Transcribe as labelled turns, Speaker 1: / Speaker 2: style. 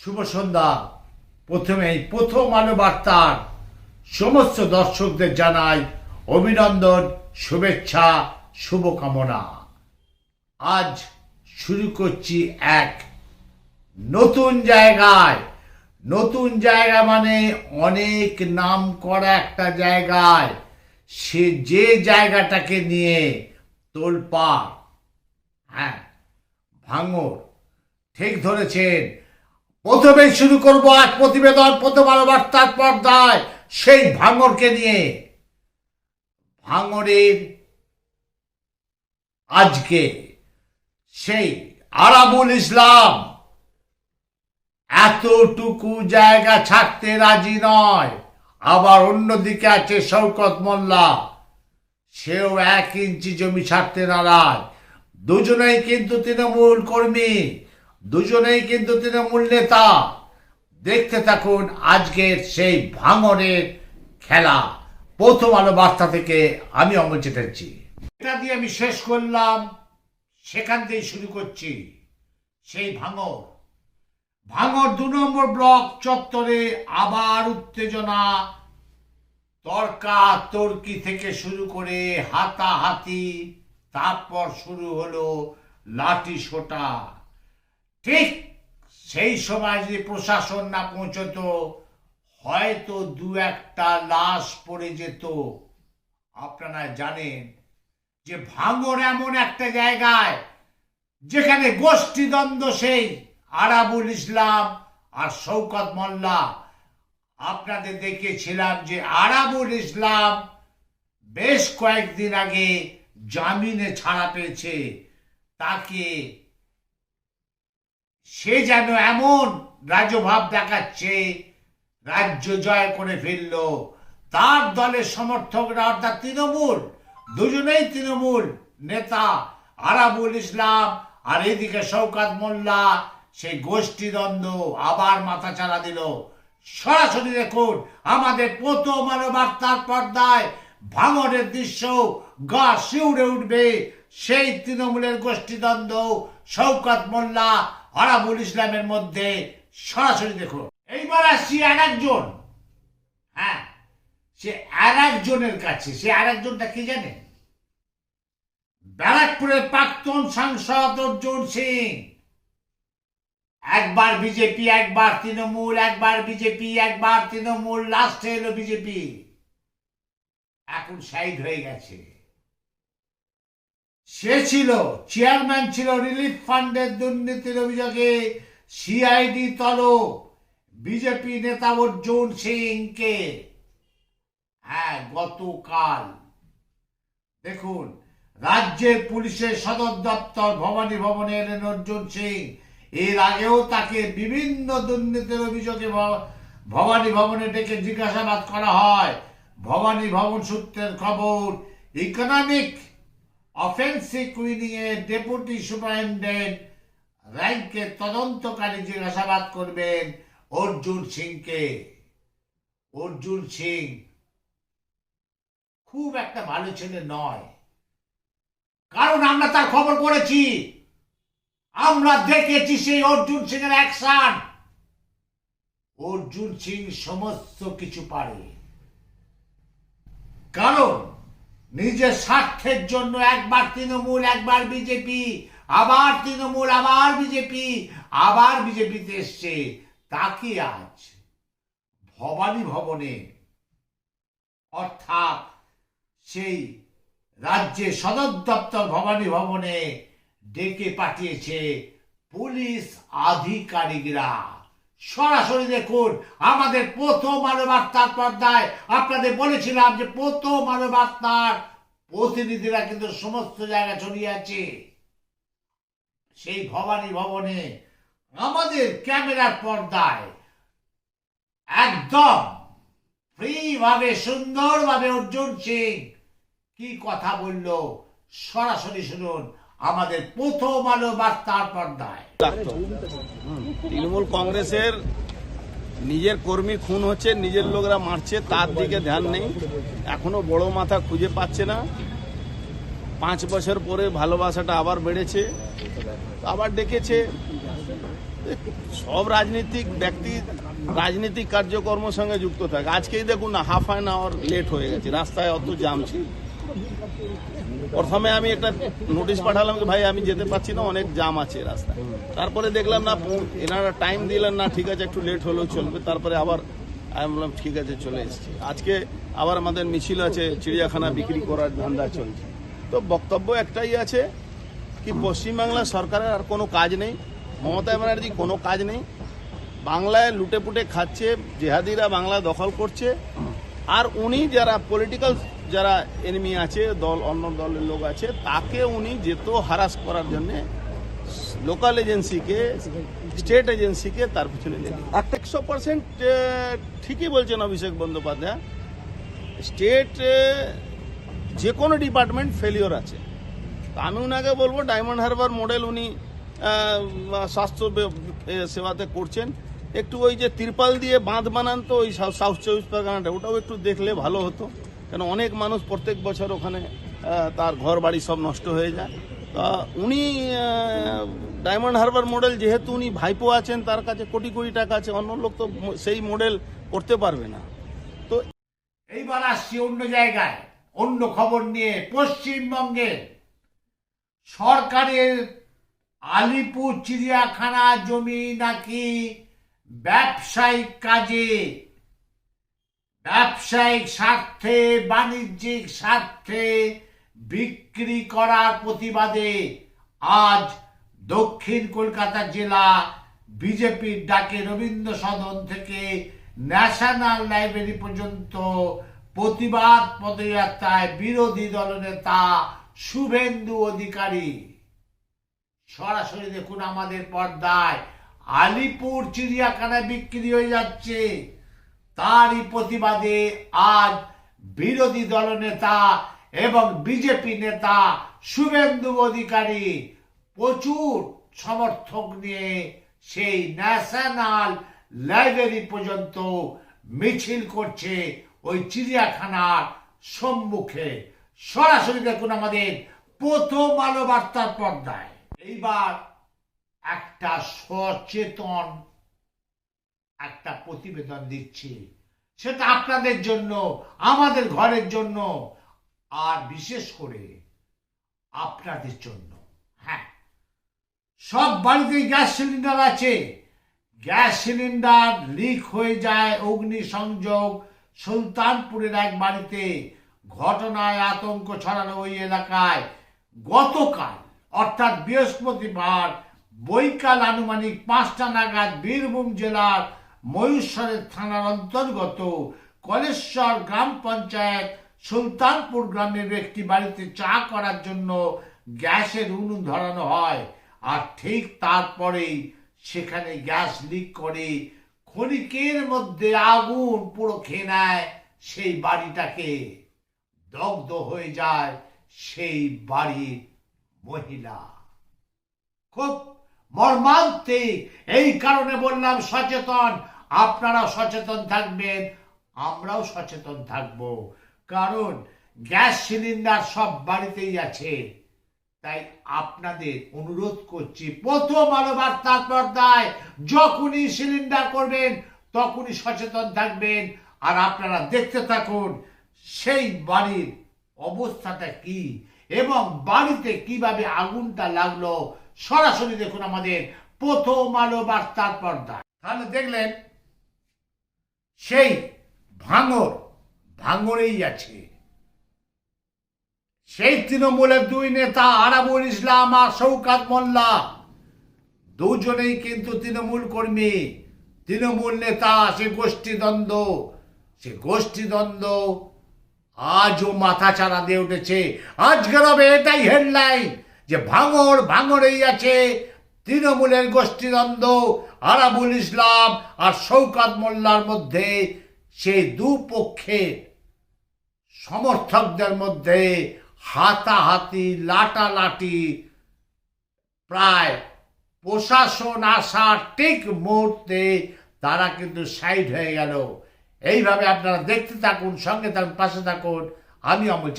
Speaker 1: শুভ সন্ধ্যা। প্রথমেই প্রথম আলো বার্তার সমস্ত দর্শকদের জানাই অভিনন্দন, শুভেচ্ছা, শুভকামনা। আজ শুরু করছি এক নতুন জায়গায়। নতুন জায়গা মানে অনেক নাম করা একটা জায়গায়। সে যে জায়গাটাকে নিয়ে তোলপাড় হ্যাঁ ভাঙর ঠিক ধরেছেন। প্রথমে শুরু করব আজ প্রতিবেদন, প্রথম আলো পর্দায় সেই ভাঙরকে নিয়ে। ভাঙরের আজকে সেই আরাবুল ইসলাম এতটুকু জায়গা ছাড়তে রাজি নয়। আবার অন্যদিকে আছে শৌকত মোল্লা। সেও এক ইঞ্চি জমি ছাড়তে নারাজ। দুজনেই কিন্তু তৃণমূল কর্মী। দুজনেই কিন্তু তৃণমূল নেতা। দেখতে থাকুন আজকের সেই ভাঙনের খেলা। প্রথম আলো বার্তা থেকে আমি অমল চেটাচ্ছি এটা দিয়ে আমি শেষ করলাম। সেখান থেকে শুরু করছি সেই ভাঙর। ভাঙর দু নম্বর ব্লক চত্বরে আবার উত্তেজনা। তর্কা তর্কি থেকে শুরু করে হাতাহাতি। তারপর শুরু হলো লাঠি সোটা ঠিক সেই সময় যদি প্রশাসন না পৌঁছতো, হয়তো দু একটা লাশ পড়ে যেত। আপনারা জানেন যে ভাঙর এমন একটা জায়গায় যেখানে গোষ্ঠীদ্বন্দ্ব সেই আরাবুল ইসলাম আর শৌকত মোল্লা। আপনাদের দেখেছিলাম যে আরাবুল ইসলাম বেশ কয়েকদিন আগে জামিনে ছাড়া পেয়েছে। তাকে সে যেন এমন রাজভাব দেখাচ্ছে, রাজ্য জয় করে ফেলল তার দলের সমর্থকরা অর্থাৎ তৃণমূল, দুজনেই তৃণমূল নেতা, আরাবুল ইসলাম আর এদিকে শৌকাত মোল্লা, সেই গোষ্ঠীদ্বন্দ্ব আবার মাথা চালা দিল। সরাসরি দেখুন, আমাদের প্রথম আলো বার্তার পর্দায় ভাঙনের দৃশ্য, গা শিউড়ে উঠবে সেই তৃণমূলের গোষ্ঠীদ্বন্দ্ব শৌকত মোল্লা আরাবুল ইসলামের মধ্যে সরাসরি দেখুন। এইবার আসছি আর একজন হ্যাঁ সে আর একজনের কাছে। সে আর একজনটা কি জানে? ব্যারাকপুরের প্রাক্তন সাংসদ অর্জুন সিং। একবার বিজেপি, একবার তৃণমূল, একবার বিজেপি, একবার তৃণমূল, লাস্টে এলো বিজেপি। এখন সাইড হয়ে গেছে। সে ছিল চেয়ারম্যান ছিল রিলিফ ফান্ডের দুর্নীতির অভিযোগে সিআইডি তলব, বিজেপি নেতা অর্জুন সিংকে। হ্যাঁ গতকাল। দেখুন রাজ্যের পুলিশের সদর দপ্তর ভবানী ভবনে এলেন অর্জুন সিং। এর আগেও তাকে বিভিন্ন দুর্নীতির অভিযোগে ভবানী ভবনে ডেকে জিজ্ঞাসাবাদ করা হয়। ভবানী ভবন সূত্রের খবর, ইকোনমিক অফেন্সিভ উইনিং এর ডেপুটি সুপারিনটেন্ডেন্ট র্যাঙ্কে তদন্তকারী জিজ্ঞাসাবাদ করবেন অর্জুন সিংকে। অর্জুন সিং খুব একটা ভালো ছেলে নয়। কারণ আমরা তার খবর করেছি আমরা দেখেছি সেই অর্জুন সিং এর অ্যাকশন। অর্জুন সিং সমস্ত কিছু পারে। কারণ নিজের স্বার্থের জন্য একবার তৃণমূল, একবার বিজেপি, আবার তৃণমূল, আবার বিজেপি, আবার বিজেপিতে এসছে। তাকে আজ? ভবানী ভবনে, অর্থাৎ সেই রাজ্যের সদর দপ্তর ভবানী ভবনে ডেকে পাঠিয়েছে পুলিশ আধিকারিকরা। সরাসরি দেখুন, আমাদের প্রথম আলো বার্তার পর্দায় আপনাদের বলেছিলাম যে প্রথম আলো বার্তার প্রতিনিধিরা কিন্তু সমস্ত জায়গা ছড়িয়ে আছে। সেই ভবানী ভবনে, আমাদের ক্যামেরার পর্দায়, একদম ফ্রি ভাবে সুন্দরভাবে অর্জুন সিং কি কথা বলল? সরাসরি শুনুন আমাদের প্রথম আলো বার্তার পর্দায়।
Speaker 2: তৃণমূল কংগ্রেসের নিজের কর্মী খুন হচ্ছে, নিজের লোকরা মারছে, তার দিকে ধ্যান নেই। এখনও বড় মাথা খুঁজে পাচ্ছে না। পাঁচ বছর পরে ভালোবাসাটা আবার বেড়েছে, আবার ডেকেছে। সব রাজনীতিক ব্যক্তি, রাজনীতিক কার্যকর্মের সঙ্গে যুক্ত থাকে। আজকেই দেখুন না হাফ অ্যান আওয়ার লেট হয়ে গেছে, রাস্তায় অত জাম ছিল। প্রথমে আমি একটা নোটিশ পাঠালাম যে, ভাই, আমি যেতে পারছি না, অনেক জাম আছে রাস্তায়। তারপরে দেখলাম, না, এনারা টাইম দিলেন না, ঠিক আছে, একটু লেট হলেও চলবে। তারপরে আবার আমি বললাম, ঠিক আছে, চলে এসেছি। আজকে আবার আমাদের মিছিল আছে, চিড়িয়াখানা বিক্রি করার ধান্দা চলছে। তো বক্তব্য একটাই আছে কি, পশ্চিমবাংলা সরকারের আর কোনো কাজ নেই, মমতা ব্যানার্জি কোনো কাজ নেই, বাংলায় লুটেপুটে খাচ্ছে, জেহাদিরা বাংলা দখল করছে, আর উনি যারা পলিটিক্যাল যারা এনিমি আছে, দল, অন্য দলের লোক আছে, তাকে উনি যেত হারাস করার জন্য লোকাল এজেন্সিকে স্টেট এজেন্সিকে তার পিছনে একশো পার্সেন্ট ঠিকই বলছেন অভিষেক বন্দ্যোপাধ্যায় স্টেট যে কোনো ডিপার্টমেন্ট ফেলিওর আছে। আমি ওনাকে বলব ডায়মন্ড হারবার মডেল উনি স্বাস্থ্য সেবাতে করছেন। একটু ওই যে তিরপাল দিয়ে বাঁধ বানান তো, ওই সাউ- সাউথ চব্বিশ পরগনাটা, ওটাও একটু দেখলে ভালো হতো। কেন অনেক মানুষ প্রত্যেক বছর ওখানে তার ঘর বাড়ি সব নষ্ট হয়ে যায়। তা উনি ডায়মন্ড হারবার মডেল যেহেতু উনি ভাইপো আছেন, তার কাছে কোটি কোটি টাকা আছে, অন্য লোক তো সেই মডেল করতে পারবে না। তো
Speaker 1: এইবার আসছি অন্য জায়গায়, অন্য খবর নিয়ে পশ্চিমবঙ্গে। সরকারের আলিপুর চিড়িয়াখানা জমি নাকি ব্যবসায়িক কাজে ব্যবসায়িক স্বার্থে, বাণিজ্যিক স্বার্থে বিক্রি করার প্রতিবাদে আজ দক্ষিণ কলকাতা জেলা বিজেপির ডাকে রবীন্দ্র সদন থেকে ন্যাশনাল লাইব্রেরি পর্যন্ত প্রতিবাদ পদযাত্রায় বিরোধী দলনেতা শুভেন্দু অধিকারী। সরাসরি দেখুন আমাদের পর্দায়। আলিপুর চিড়িয়াখানায় বিক্রি হয়ে যাচ্ছে। তারই প্রতিবাদে আজ বিরোধী দলনেতা এবং বিজেপি নেতা শুভেন্দু অধিকারী প্রচুর সমর্থক নিয়ে সেই ন্যাশনাল লাইব্রেরি পর্যন্ত মিছিল করছে ওই চিড়িয়াখানার সম্মুখে। সরাসরি দেখুন আমাদের প্রথম আলো বার্তার পর্দায়। এইবার একটা সচেতন একটা প্রতিবেদন দিচ্ছি। সেটা আপনাদের জন্য, আমাদের ঘরের জন্য, আর বিশেষ করে আপনাদের জন্য। হ্যাঁ। সব বাড়িতেই গ্যাস সিলিন্ডার আছে। গ্যাস সিলিন্ডার লিক হয়ে যায়, অগ্নিসংযোগ, সুলতানপুরের এক বাড়িতে ঘটনায় আতঙ্ক ছড়ানো ওই এলাকায়। গতকাল, অর্থাৎ বৃহস্পতিবার, বৈকাল আনুমানিক পাঁচটা নাগাদ বীরভূম জেলার ময়ূরশ্বরের থানার অন্তর্গত কলেশ্বর গ্রাম পঞ্চায়েত সুলতানপুর গ্রামের একটি বাড়িতে চা করার জন্য গ্যাসের উনুন ধরানো হয়। আর ঠিক তারপরেই সেখানে গ্যাস লিক করে ক্ষণিকের মধ্যে আগুন পুরো খেয়ে নেয় সেই বাড়িটাকে। দগ্ধ হয়ে যায় সেই বাড়ির মহিলা। খুব মর্মান্তিক। এই কারণে বললাম সচেতন। আপনারা সচেতন থাকবেন, আমরাও সচেতন থাকব। কারণ গ্যাস সিলিন্ডার সব বাড়িতেই আছে। তাই আপনাদের অনুরোধ করছি, প্রথম আলো বার্তার পর্দায় যখনই সিলিন্ডার করবেন, তখনই সচেতন থাকবেন। আর আপনারা দেখতে থাকুন, সেই বাড়ির অবস্থাটা কি এবং বাড়িতে কীভাবে আগুনটা লাগল সরাসরি দেখুন আমাদের প্রথম আলো বার্তার পর্দায় তাহলে দেখলেন, সেই ভাঙর, ভাঙরেই আছে। সেই তৃণমূলের দুই নেতা আরাবুল ইসলাম আর শৌকাত মোল্লা, দুজনেই কিন্তু তৃণমূল কর্মী। তৃণমূল নেতা, সে গোষ্ঠীদ্বন্দ্ব সে গোষ্ঠীদ্বন্দ্ব আজও মাথা চারা দিয়ে উঠেছে। আজকের হবে এটাই হেডলাইন যে ভাঙর ভাঙরেই আছে তৃণমূলের গোষ্ঠীদ্বন্দ্ব, আরাবুল ইসলাম আর শৌকাত মোল্লার মধ্যে সেই দুপক্ষের সমর্থকদের মধ্যে হাতাহাতি, লাটালাটি প্রায় প্রশাসন আসার ঠিক মুহূর্তে তারা কিন্তু সাইড হয়ে গেল। এইভাবে আপনারা দেখতে থাকুন, সঙ্গে থাকুন, পাশে থাকুন। আমি অমল